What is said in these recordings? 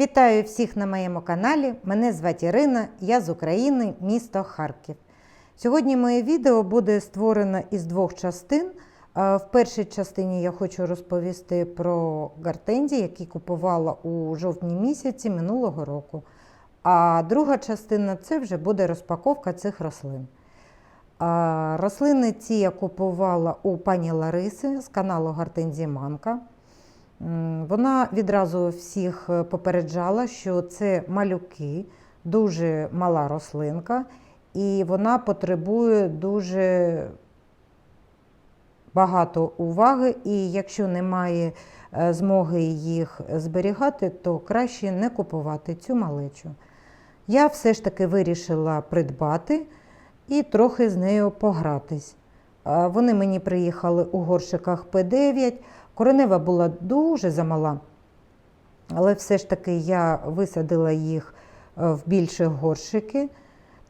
Вітаю всіх на моєму каналі. Мене звати Ірина, я з України, місто Харків. Сьогодні моє відео буде створено із двох частин. Е, В першій частині я хочу розповісти про гортензії, які купувала у жовтні місяці минулого року. А друга частина це вже буде розпаковка цих рослин. Рослини ці я купувала у пані Лариси з каналу Гортензія Мамка. Вона відразу всіх е, попереджала, що це малюки, дуже мала рослинка, і вона потребує дуже багато уваги. І якщо немає е, змоги їх зберігати, то краще не купувати цю малечу. Я все ж таки вирішила придбати і трохи з нею погратись. Е, Вони мені приїхали у горшиках П9. Коренева була дуже замала, але все ж таки я висадила їх е, в більші горшики.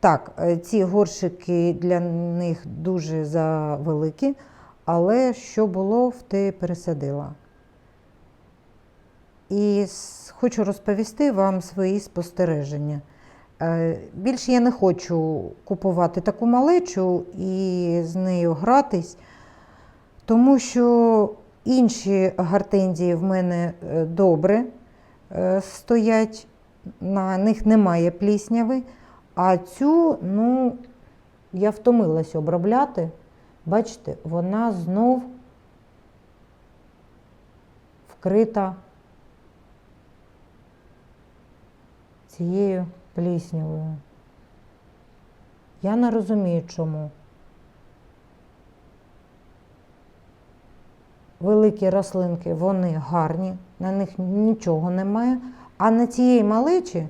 Так, е, ці горшики для них дуже завеликі, але що було, в те пересадила. І хочу розповісти вам свої спостереження. Е, Більше я не хочу купувати таку малечу і з нею гратись, тому що інші гортензії в мене е, добре е, стоять, на них немає плісняви, а цю, ну, я втомилась обробляти. Бачите, вона знов вкрита цією пліснявою. Я не розумію, чому. Великі рослинки, вони гарні, на них нічого немає, а на цієї малечі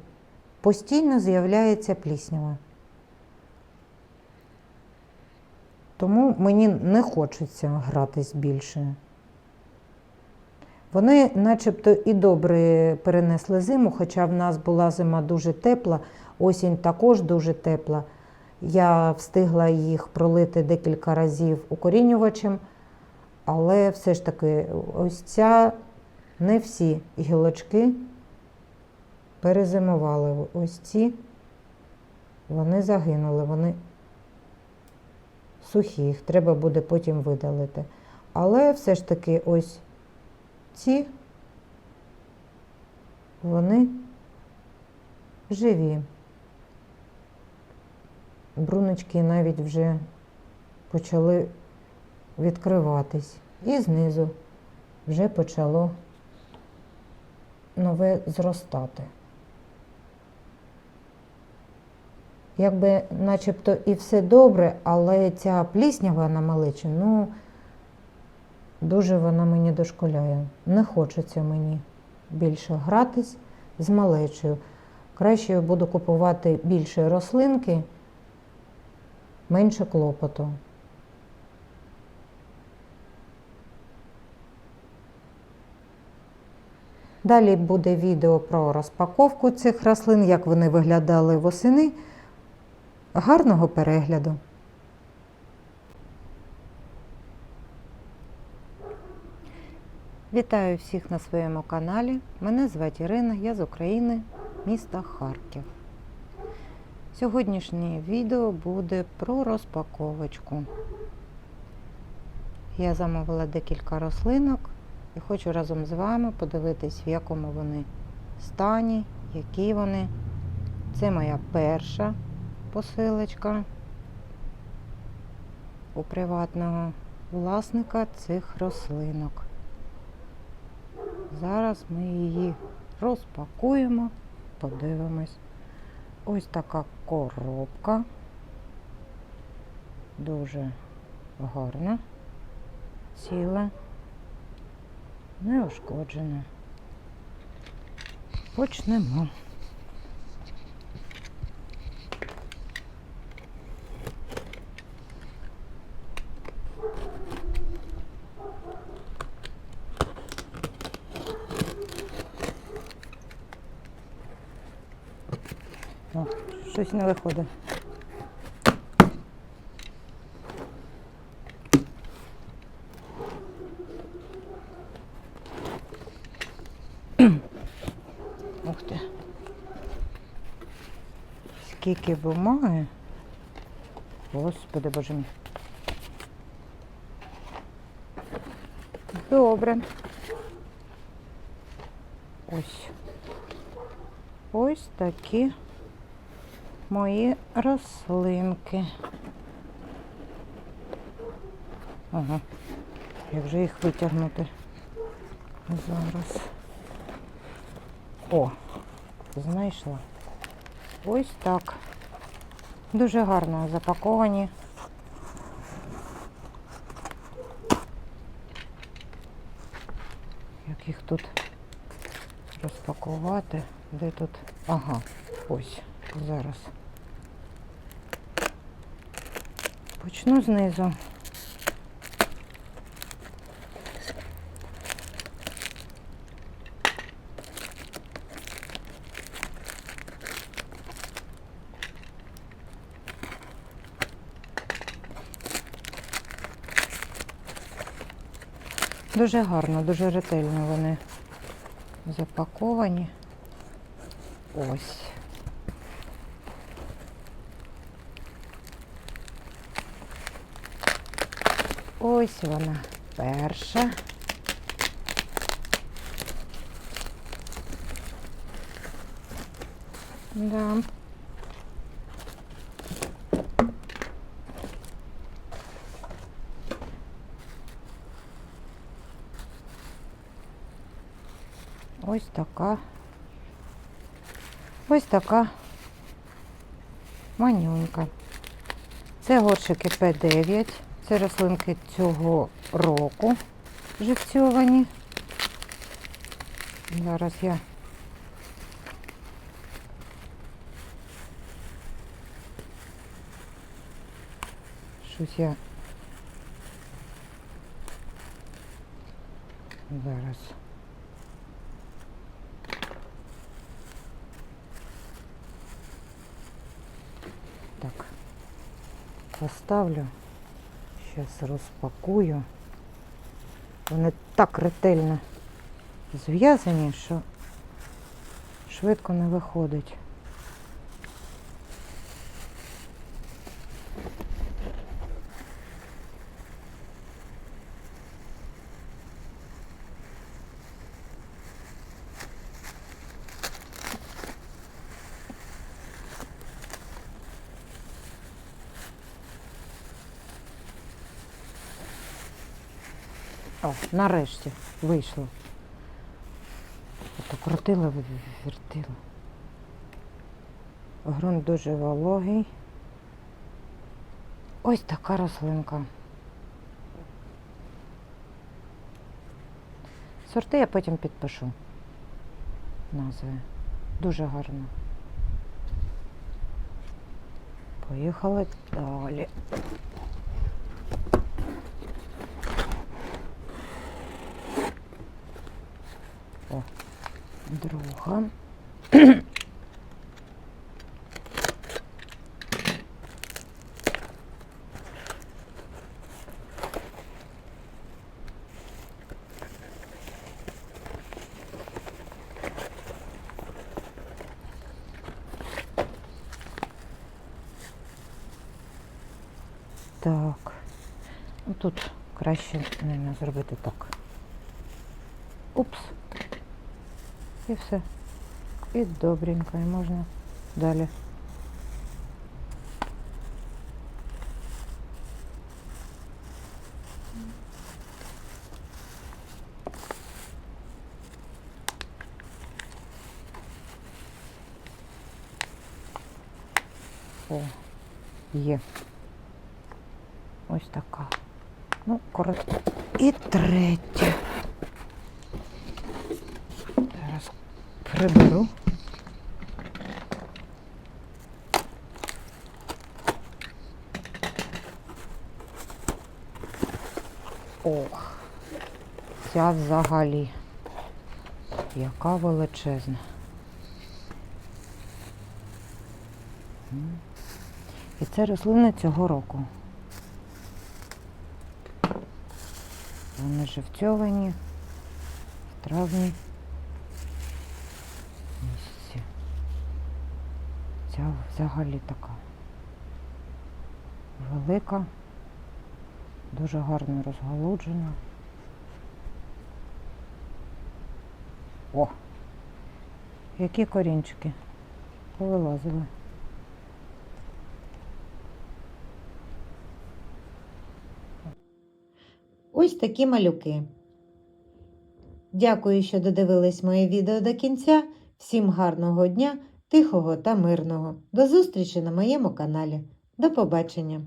постійно з'являється пліснява. Тому мені не хочеться гратись більше. Вони начебто і добре перенесли зиму, хоча в нас була зима дуже тепла, осінь також дуже тепла. Я встигла їх пролити декілька разів укорінювачем, але все ж таки, ось ця не всі гілочки перезимували. Ось ці вони загинули, вони сухі, їх треба буде потім видалити. Але все ж таки ось ці вони живі. Бруночки навіть вже почали відкриватись. І знизу вже почало нове зростати. Якби начебто і все добре, але ця пліснява на маличі, ну, дуже вона мені дошкуляє. Не хочеться мені більше гратись з малечою. Краще я буду купувати більше рослинки, менше клопоту. Далі буде відео про розпаковку цих рослин, як вони виглядали восени. Гарного перегляду! Вітаю всіх на своєму каналі. Мене звати Ірина, я з України, міста Харків. Сьогоднішнє відео буде про розпаковочку. Я замовила декілька рослинок і хочу разом з вами подивитись, в якому вони стані, які вони. Це моя перша посилочка у приватного власника цих рослинок. Зараз ми її розпакуємо, подивимось. Ось така коробка. Дуже гарна, ціла, неушкоджена. Почнемо. О, щось не виходить. Скільки бумаги. Господи боже мій. Добре. Ось. Ось такі мої рослинки. Ага. Як же їх витягнути? Зараз. О, знайшла. Ось так. Дуже гарно запаковані. Як їх тут розпакувати? Де тут? Ага, ось, зараз. Почну знизу. Дуже гарно, дуже ретельно вони запаковані. Ось. Ось вона перша. Да. Ось така. Ось така манюнька. Це горшики П9. Це рослинки цього року живцьовані. Зараз я щось я зараз. Так, поставлю. Зараз розпакую. Вони так ретельно зв'язані, що швидко не виходить. О, нарешті вийшло. Ото крутила, вертила. Грунт дуже вологий. Ось така рослинка. Сорти я потім підпишу. Назви. Дуже гарно. Поїхали далі. Друга. Так. Ну, Тут краще, мабуть, зробити так. Упс. І все. І добренько, і можна далі. О, є. Ось така. Ну, коротко. І третя. Приберу. Ох, ця взагалі. Яка величезна. І це рослина цього року. Вони живцьовані в травні місяці. Ця взагалі така велика, дуже гарно розголуджена. О! Які корінчики повилазили. Ось такі малюки. Дякую, що додивились моє відео до кінця. Всім гарного дня, тихого та мирного. До зустрічі на моєму каналі. До побачення!